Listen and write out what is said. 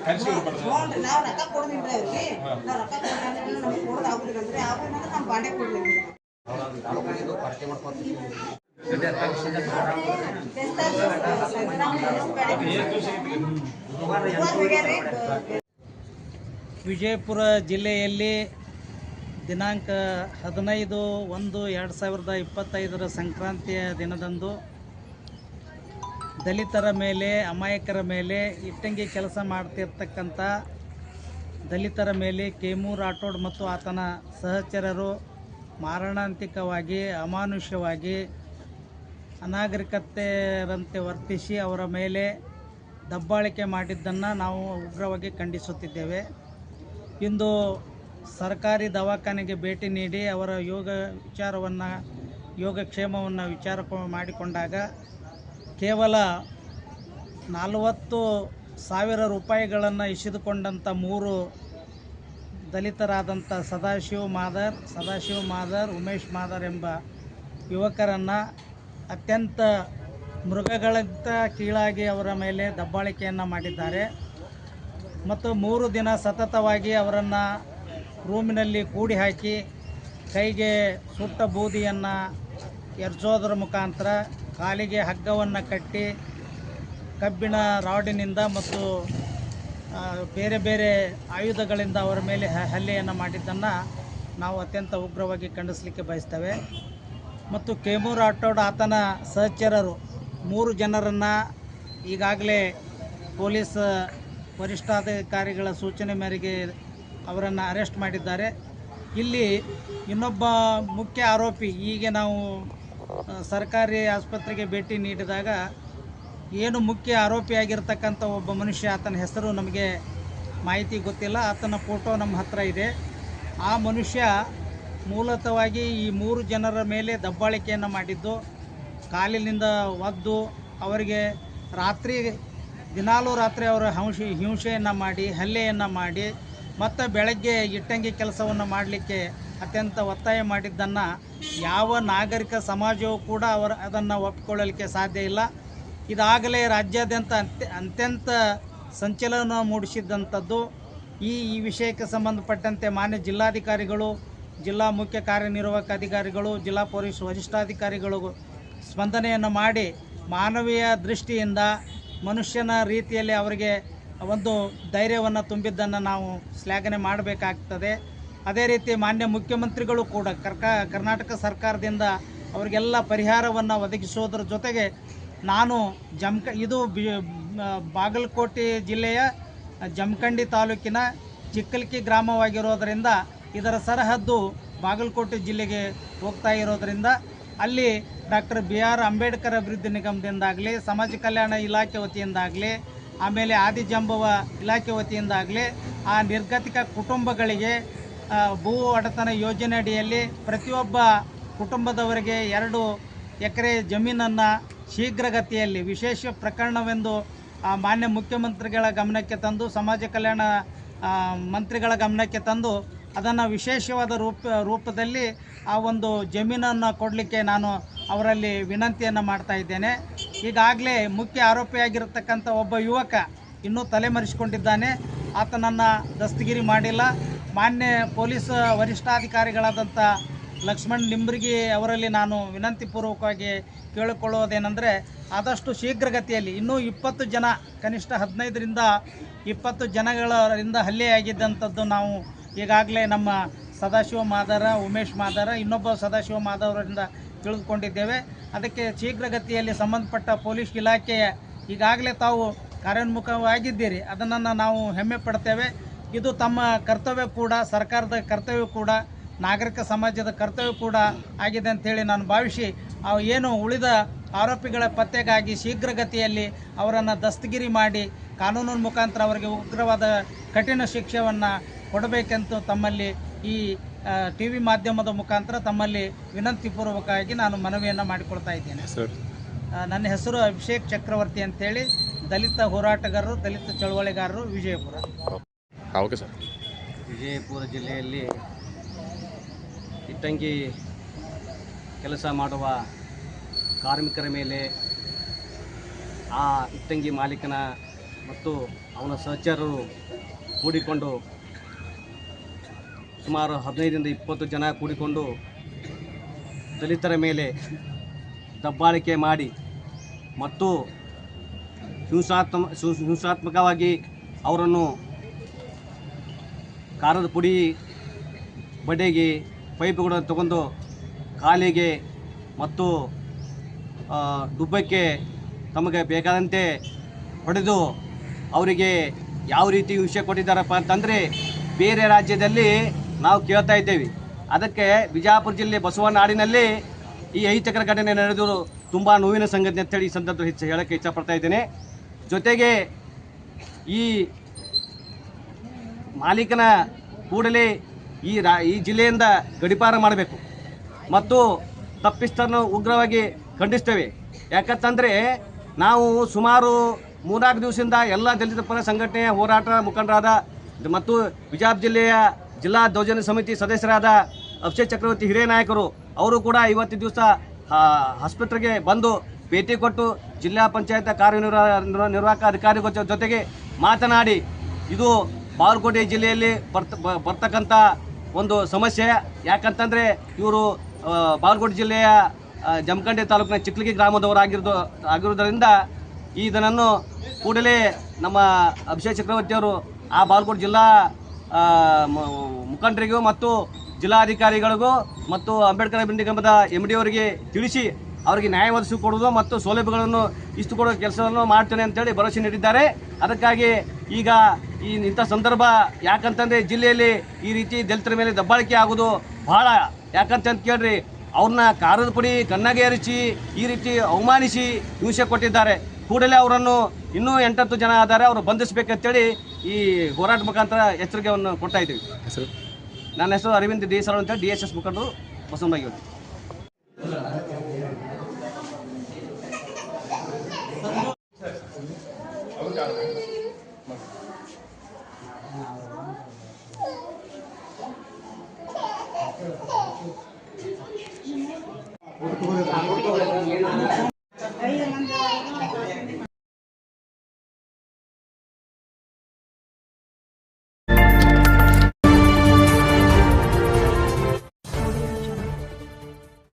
ಕರ್ಸಿ ನಾವು ರೊಕ್ಕ ಕೊಡ್ದಿಲ್ಲ ಅವ್ರಿಗೆ ನಾವು ರೊಕ್ಕ ನಮ್ಗೆ ಕೊಡೋದು ಕೊಡ್ಲಿಲ್ಲ. ವಿಜಯಪುರ ಜಿಲ್ಲೆಯಲ್ಲಿ ದಿನಾಂಕ ಹದಿನೈದು ಒಂದು ಎರಡು ಸಾವಿರದ ಇಪ್ಪತ್ತೈದರ ಸಂಕ್ರಾಂತಿಯ ದಿನದಂದು ದಲಿತರ ಮೇಲೆ, ಅಮಾಯಕರ ಮೇಲೆ ಇಟ್ಟಂಗಿ ಕೆಲಸ ಮಾಡ್ತಿರ್ತಕ್ಕಂಥ ದಲಿತರ ಮೇಲೆ ಕೇಮೂರ್ ರಾಠೋಡ್ ಮತ್ತು ಆತನ ಸಹಚರರು ಮಾರಣಾಂತಿಕವಾಗಿ, ಅಮಾನುಷ್ಯವಾಗಿ ಅನಾಗರಿಕತೆಯರಂತೆ ವರ್ತಿಸಿ ಅವರ ಮೇಲೆ ದಬ್ಬಾಳಿಕೆ ಮಾಡಿದ್ದನ್ನು ನಾವು ಉಗ್ರವಾಗಿ ಖಂಡಿಸುತ್ತಿದ್ದೇವೆ. ಇಂದು ಸರ್ಕಾರಿ ದವಾಖಾನೆಗೆ ಭೇಟಿ ನೀಡಿ ಅವರ ಯೋಗ ವಿಚಾರವನ್ನು, ಯೋಗಕ್ಷೇಮವನ್ನು ವಿಚಾರ ಮಾಡಿಕೊಂಡಾಗ ಕೇವಲ ನಲವತ್ತು ಸಾವಿರ ರೂಪಾಯಿಗಳನ್ನು ಇಸಿದುಕೊಂಡಂಥ ಮೂರು ದಲಿತರಾದಂಥ ಸದಾಶಿವ ಮಾದರ್ ಸದಾಶಿವ ಮಾದರ್, ಉಮೇಶ್ ಮಾದರ್ ಎಂಬ ಯುವಕರನ್ನು ಅತ್ಯಂತ ಮೃಗಗಳಂತ ಕೀಳಾಗಿ ಅವರ ಮೇಲೆ ದಬ್ಬಾಳಿಕೆಯನ್ನು ಮಾಡಿದ್ದಾರೆ. ಮತ್ತು ಮೂರು ದಿನ ಸತತವಾಗಿ ಅವರನ್ನು ರೂಮಿನಲ್ಲಿ ಕೂಡಿ ಹಾಕಿ ಕೈಗೆ ಸುಟ್ಟ ಬೂದಿಯನ್ನು ಎರಚೋದ್ರ ಮುಖಾಂತರ ಕಾಲಿಗೆ ಹಗ್ಗವನ್ನು ಕಟ್ಟಿ ಕಬ್ಬಿಣ ರಾಡಿನಿಂದ ಮತ್ತು ಬೇರೆ ಬೇರೆ ಆಯುಧಗಳಿಂದ ಅವರ ಮೇಲೆ ಹಲ್ಲೆಯನ್ನು ಮಾಡಿದ್ದನ್ನು ನಾವು ಅತ್ಯಂತ ಉಗ್ರವಾಗಿ ಖಂಡಿಸಲಿಕ್ಕೆ ಬಯಸ್ತೇವೆ. ಮತ್ತು ಕೇಮೂರ್ ಆಟೋಡ್ ಆತನ ಸಹಚರರು, ಮೂರು ಜನರನ್ನು ಈಗಾಗಲೇ ಪೊಲೀಸ್ ವರಿಷ್ಠಾಧಿಕಾರಿಗಳ ಸೂಚನೆ ಮೇರೆಗೆ ಅವರನ್ನು ಅರೆಸ್ಟ್ ಮಾಡಿದ್ದಾರೆ. ಇಲ್ಲಿ ಇನ್ನೊಬ್ಬ ಮುಖ್ಯ ಆರೋಪಿ, ಹೀಗೆ ನಾವು ಸರ್ಕಾರಿ ಆಸ್ಪತ್ರೆಗೆ ಭೇಟಿ ನೀಡಿದಾಗ ಏನು ಮುಖ್ಯ ಆರೋಪಿಯಾಗಿರ್ತಕ್ಕಂಥ ಒಬ್ಬ ಮನುಷ್ಯ, ಆತನ ಹೆಸರು ನಮಗೆ ಮಾಹಿತಿ ಗೊತ್ತಿಲ್ಲ, ಆತನ ಫೋಟೋ ನಮ್ಮ ಹತ್ರ ಇದೆ. ಆ ಮನುಷ್ಯ ಮೂಲತವಾಗಿ ಈ ಮೂರು ಜನರ ಮೇಲೆ ದಬ್ಬಾಳಿಕೆಯನ್ನು ಮಾಡಿದ್ದು, ಕಾಲಿನಿಂದ ಒದ್ದು ಅವರಿಗೆ ರಾತ್ರಿ, ದಿನಾಲೂ ರಾತ್ರಿ ಅವರ ಹಿಂಸೆ ಹಿಂಸೆಯನ್ನು ಮಾಡಿ, ಹಲ್ಲೆಯನ್ನು ಮಾಡಿ, ಮತ್ತು ಬೆಳಗ್ಗೆ ಇಟ್ಟಂಗಿ ಕೆಲಸವನ್ನು ಮಾಡಲಿಕ್ಕೆ ಅತ್ಯಂತ ಒತ್ತಾಯ ಮಾಡಿದ್ದನ್ನು ಯಾವ ನಾಗರಿಕ ಸಮಾಜವೂ ಕೂಡ ಅವರ ಅದನ್ನು ಒಪ್ಪಿಕೊಳ್ಳಲಿಕ್ಕೆ ಸಾಧ್ಯ ಇಲ್ಲ. ಇದಾಗಲೇ ರಾಜ್ಯಾದ್ಯಂತ ಅತ್ಯ, ಅತ್ಯಂತ ಸಂಚಲನ ಮೂಡಿಸಿದ್ದಂಥದ್ದು ಈ ಈ ವಿಷಯಕ್ಕೆ ಸಂಬಂಧಪಟ್ಟಂತೆ ಮಾನ್ಯ ಜಿಲ್ಲಾಧಿಕಾರಿಗಳು, ಜಿಲ್ಲಾ ಮುಖ್ಯ ಕಾರ್ಯನಿರ್ವಾಹಕ ಅಧಿಕಾರಿಗಳು, ಜಿಲ್ಲಾ ಪೊಲೀಸ್ ವರಿಷ್ಠಾಧಿಕಾರಿಗಳು ಸ್ಪಂದನೆಯನ್ನು ಮಾಡಿ ಮಾನವೀಯ ದೃಷ್ಟಿಯಿಂದ ಮನುಷ್ಯನ ರೀತಿಯಲ್ಲಿ ಅವರಿಗೆ ಒಂದು ಧೈರ್ಯವನ್ನು ತುಂಬಿದ್ದನ್ನು ನಾವು ಶ್ಲಾಘನೆ ಮಾಡಬೇಕಾಗ್ತದೆ. ಅದೇ ರೀತಿ ಮಾನ್ಯ ಮುಖ್ಯಮಂತ್ರಿಗಳು ಕೂಡ ಕರ್ನಾಟಕ ಸರ್ಕಾರದಿಂದ ಅವರಿಗೆಲ್ಲ ಪರಿಹಾರವನ್ನು ಒದಗಿಸೋದ್ರ ಜೊತೆಗೆ ನಾನು ಜಮ್ಕ ಇದು ಬಾಗಲಕೋಟೆ ಜಿಲ್ಲೆಯ ಜಮಖಂಡಿ ತಾಲೂಕಿನ ಚಿಕ್ಕಲ್ಕಿ ಗ್ರಾಮವಾಗಿರೋದರಿಂದ ಇದರ ಸರಹದ್ದು ಬಾಗಲಕೋಟೆ ಜಿಲ್ಲೆಗೆ ಹೋಗ್ತಾ ಇರೋದರಿಂದ ಅಲ್ಲಿ ಡಾಕ್ಟರ್ ಬಿ ಆರ್ ಅಂಬೇಡ್ಕರ್ ಅಭಿವೃದ್ಧಿ ನಿಗಮದಿಂದಾಗಲಿ, ಸಮಾಜ ಕಲ್ಯಾಣ ಇಲಾಖೆ ವತಿಯಿಂದಾಗಲಿ, ಆಮೇಲೆ ಆದಿಜಂಬವ ಇಲಾಖೆ ವತಿಯಿಂದಾಗಲಿ ಆ ನಿರ್ಗತಿಕ ಕುಟುಂಬಗಳಿಗೆ ಭೂ ಒಡೆತನ ಯೋಜನೆ ಅಡಿಯಲ್ಲಿ ಪ್ರತಿಯೊಬ್ಬ ಕುಟುಂಬದವರಿಗೆ ಎರಡು ಎಕರೆ ಜಮೀನನ್ನು ಶೀಘ್ರಗತಿಯಲ್ಲಿ ವಿಶೇಷ ಪ್ರಕರಣವೆಂದು ಮಾನ್ಯ ಮುಖ್ಯಮಂತ್ರಿಗಳ ಗಮನಕ್ಕೆ ತಂದು, ಸಮಾಜ ಕಲ್ಯಾಣ ಮಂತ್ರಿಗಳ ಗಮನಕ್ಕೆ ತಂದು, ಅದನ್ನು ವಿಶೇಷವಾದ ರೂಪ, ರೂಪದಲ್ಲಿ ಆ ಒಂದು ಜಮೀನನ್ನು ಕೊಡಲಿಕ್ಕೆ ನಾನು ಅವರಲ್ಲಿ ವಿನಂತಿಯನ್ನು ಮಾಡ್ತಾ ಇದ್ದೇನೆ. ಈಗಾಗಲೇ ಮುಖ್ಯ ಆರೋಪಿಯಾಗಿರತಕ್ಕಂಥ ಒಬ್ಬ ಯುವಕ ಇನ್ನೂ ತಲೆಮರೆಸಿಕೊಂಡಿದ್ದಾನೆ. ಆತನನ್ನು ದಸ್ತಗಿರಿ ಮಾಡಿಲ್ಲ. ಮಾನ್ಯ ಪೊಲೀಸ್ ವರಿಷ್ಠಾಧಿಕಾರಿಗಳಾದಂಥ ಲಕ್ಷ್ಮಣ್ ನಿಂಬ್ರಿಗಿ ಅವರಲ್ಲಿ ನಾನು ವಿನಂತಿಪೂರ್ವಕವಾಗಿ ಕೇಳಿಕೊಳ್ಳುವುದೇನೆಂದರೆ ಆದಷ್ಟು ಶೀಘ್ರಗತಿಯಲ್ಲಿ, ಇನ್ನೂ ಇಪ್ಪತ್ತು ಜನ, ಕನಿಷ್ಠ ಹದಿನೈದರಿಂದ ಇಪ್ಪತ್ತು ಜನಗಳರಿಂದ ಹಲ್ಲೆಯಾಗಿದ್ದಂಥದ್ದು ನಾವು ಈಗಾಗಲೇ ನಮ್ಮ ಸದಾಶಿವ ಮಾದಾರ, ಉಮೇಶ್ ಮಾದಾರ, ಇನ್ನೊಬ್ಬ ಸದಾಶಿವ ಮಾದವರಿಂದ ತಿಳಿದುಕೊಂಡಿದ್ದೇವೆ. ಅದಕ್ಕೆ ಶೀಘ್ರಗತಿಯಲ್ಲಿ ಸಂಬಂಧಪಟ್ಟ ಪೊಲೀಸ್ ಇಲಾಖೆಯ ಈಗಾಗಲೇ ತಾವು ಕಾರ್ಯೋನ್ಮುಖವಾಗಿದ್ದೀರಿ. ಅದನ್ನು ನಾವು ಹೆಮ್ಮೆ ಪಡ್ತೇವೆ. ಇದು ತಮ್ಮ ಕರ್ತವ್ಯ ಕೂಡ ಸರ್ಕಾರದ ಕರ್ತವ್ಯ ಕೂಡ ನಾಗರಿಕ ಸಮಾಜದ ಕರ್ತವ್ಯ ಕೂಡ ಆಗಿದೆ ಅಂತೇಳಿ ನಾನು ಭಾವಿಸಿ ಅವು ಏನು ಉಳಿದ ಆರೋಪಿಗಳ ಪತ್ತೆಗಾಗಿ ಶೀಘ್ರಗತಿಯಲ್ಲಿ ಅವರನ್ನು ದಸ್ತಗಿರಿ ಮಾಡಿ ಕಾನೂನಿನ ಮುಖಾಂತರ ಅವರಿಗೆ ಉಗ್ರವಾದ ಕಠಿಣ ಶಿಕ್ಷೆಯನ್ನು ಕೊಡಬೇಕೆಂದು ತಮ್ಮಲ್ಲಿ ಈ ಟಿ ವಿ ಮಾಧ್ಯಮದ ಮುಖಾಂತರ ತಮ್ಮಲ್ಲಿ ವಿನಂತಿಪೂರ್ವಕವಾಗಿ ನಾನು ಮನವಿಯನ್ನು ಮಾಡಿಕೊಳ್ತಾ ಇದ್ದೇನೆ. ನನ್ನ ಹೆಸರು ಅಭಿಷೇಕ್ ಚಕ್ರವರ್ತಿ ಅಂತೇಳಿ ದಲಿತ ಹೋರಾಟಗಾರರು ದಲಿತ ಚಳವಳಿಗಾರರು ವಿಜಯಪುರ. Okay sir. ವಿಜಯಪುರ ಜಿಲ್ಲೆಯಲ್ಲಿ ಇಟ್ಟಂಗಿ ಕೆಲಸ ಮಾಡುವ ಕಾರ್ಮಿಕರ ಮೇಲೆ ಆ ಇಟ್ಟಂಗಿ ಮಾಲೀಕನ ಮತ್ತು ಅವನ ಸಹಚರರು ಕೂಡಿಕೊಂಡು ಸುಮಾರು ಹದಿನೈದರಿಂದ ಇಪ್ಪತ್ತು ಜನ ಕೂಡಿಕೊಂಡು ದಲಿತರ ಮೇಲೆ ದಬ್ಬಾಳಿಕೆ ಮಾಡಿ ಮತ್ತು ಹಿಂಸಾತ್ಮ ಹಿಂಸ- ಹಿಂಸಾತ್ಮಕವಾಗಿ ಅವರನ್ನು ಖಾರದ ಪುಡಿ ಬಡೆಗೆ ಪೈಪುಗಳನ್ನು ತಗೊಂಡು ಕಾಲಿಗೆ ಮತ್ತು ದುಬ್ಬಕ್ಕೆ ತಮಗೆ ಬೇಕಾದಂತೆ ಹೊಡೆದು ಅವರಿಗೆ ಯಾವ ರೀತಿ ವಿಷಯ ಕೊಟ್ಟಿದ್ದಾರಪ್ಪ ಅಂತಂದರೆ ಬೇರೆ ರಾಜ್ಯದಲ್ಲಿ ನಾವು ಕೇಳ್ತಾ ಇದ್ದೇವೆ. ಅದಕ್ಕೆ ಬಿಜಾಪುರ ಜಿಲ್ಲೆ ಬಸವನಾಡಿನಲ್ಲಿ ಈ ಅಹಿತಕರ ಘಟನೆ ನಡೆದು ತುಂಬ ನೋವಿನ ಸಂಗತಿ ಅಂತೇಳಿ ಈ ಸಂದರ್ಭದಲ್ಲಿ ಹೆಚ್ಚು ಹೇಳೋಕ್ಕೆ ಇಷ್ಟಪಡ್ತಾ ಇದ್ದೇನೆ. ಜೊತೆಗೆ ಈ ಮಾಲೀಕನ ಕೂಡಲೇ ಈ ರಾ, ಈ ಜಿಲ್ಲೆಯಿಂದ ಗಡಿಪಾರ ಮಾಡಬೇಕು. ಮತ್ತು ತಪ್ಪಿಸ್ತರನ್ನು ಉಗ್ರವಾಗಿ ಖಂಡಿಸ್ತೇವೆ. ಯಾಕಂತಂದರೆ ನಾವು ಸುಮಾರು ಮೂರ್ನಾಲ್ಕು ದಿವಸದಿಂದ ಎಲ್ಲ ದಲಿತ ಪರ ಸಂಘಟನೆಯ ಹೋರಾಟ ಮುಖಂಡರಾದ ಮತ್ತು ಬಿಜಾಪುರ ಜಿಲ್ಲೆಯ ಜಿಲ್ಲಾ ದೌರ್ಜನ್ಯ ಸಮಿತಿ ಸದಸ್ಯರಾದ ಅಭಿಷೇಕ್ ಚಕ್ರವರ್ತಿ ಹಿರಿಯ ನಾಯಕರು ಅವರು ಕೂಡ ಇವತ್ತು ದಿವಸ ಆಸ್ಪತ್ರೆಗೆ ಬಂದು ಭೇಟಿ ಕೊಟ್ಟು ಜಿಲ್ಲಾ ಪಂಚಾಯತ್ ಕಾರ್ಯನಿರ್ವಾಹ ನಿರ್ವಾಹಕ ಅಧಿಕಾರಿಗಳ ಜೊತೆಗೆ ಮಾತನಾಡಿ ಇದು ಬಾಗಲಕೋಟೆ ಜಿಲ್ಲೆಯಲ್ಲಿ ಬರ್ತ ಒಂದು ಸಮಸ್ಯೆ. ಯಾಕಂತಂದರೆ ಇವರು ಬಾಗಲಕೋಟೆ ಜಿಲ್ಲೆಯ ಜಮಖಂಡೆ ತಾಲೂಕಿನ ಚಿಕ್ಲಗಿ ಗ್ರಾಮದವರಾಗಿರೋದು ಆಗಿರೋದರಿಂದ ಇದನ್ನು ಕೂಡಲೇ ನಮ್ಮ ಅಭಿಷೇಕ್ ಚಕ್ರವರ್ತಿಯವರು ಆ ಬಾಗಲಕೋಟೆ ಜಿಲ್ಲಾ ಮುಖಂಡರಿಗೂ ಮತ್ತು ಜಿಲ್ಲಾಧಿಕಾರಿಗಳಿಗೂ ಮತ್ತು ಅಂಬೇಡ್ಕರ್ ಅಭಿವೃದ್ಧಿ ನಿಗಮದ ಎಂ ಡಿ ಅವರಿಗೆ ತಿಳಿಸಿ ಅವರಿಗೆ ನ್ಯಾಯ ಒದಗಿಸಿಕೊಡುವುದು ಮತ್ತು ಸೌಲಭ್ಯಗಳನ್ನು ಇಷ್ಟು ಕೊಡೋ ಕೆಲಸವನ್ನು ಮಾಡ್ತೇನೆ ಅಂತೇಳಿ ಭರವಸೆ ನೀಡಿದ್ದಾರೆ. ಅದಕ್ಕಾಗಿ ಈಗ ಈ ಇಂಥ ಸಂದರ್ಭ ಯಾಕಂತಂದರೆ ಜಿಲ್ಲೆಯಲ್ಲಿ ಈ ರೀತಿ ದಲಿತರ ಮೇಲೆ ದಬ್ಬಾಳಿಕೆ ಆಗೋದು ಬಹಳ ಯಾಕಂತ ಕೇಳ್ರಿ ಅವ್ರನ್ನ ಕಾರದ ಪುಡಿ ಕಣ್ಣಾಗೆ ಎರಚಿ ಈ ರೀತಿ ಅವಮಾನಿಸಿ ಹಿಂಸೆ ಕೊಟ್ಟಿದ್ದಾರೆ. ಕೂಡಲೇ ಅವರನ್ನು ಇನ್ನೂ ಎಂಟತ್ತು ಜನ ಆದರೆ ಅವರು ಬಂಧಿಸಬೇಕಂತೇಳಿ ಈ ಹೋರಾಟ ಮುಖಾಂತರ ಎಚ್ಚರಿಕೆಯನ್ನು ಕೊಡ್ತಾ ಇದ್ದೀವಿ. ಹೆಸರು? ನನ್ನ ಹೆಸರು ಅರವಿಂದ್ ಡಿ ಸರ್ ಅಂತ ಡಿ ಎಸ್ ಎಸ್ ಮುಖಂಡರು ಬಸವನಾಗಿ Làm đúng?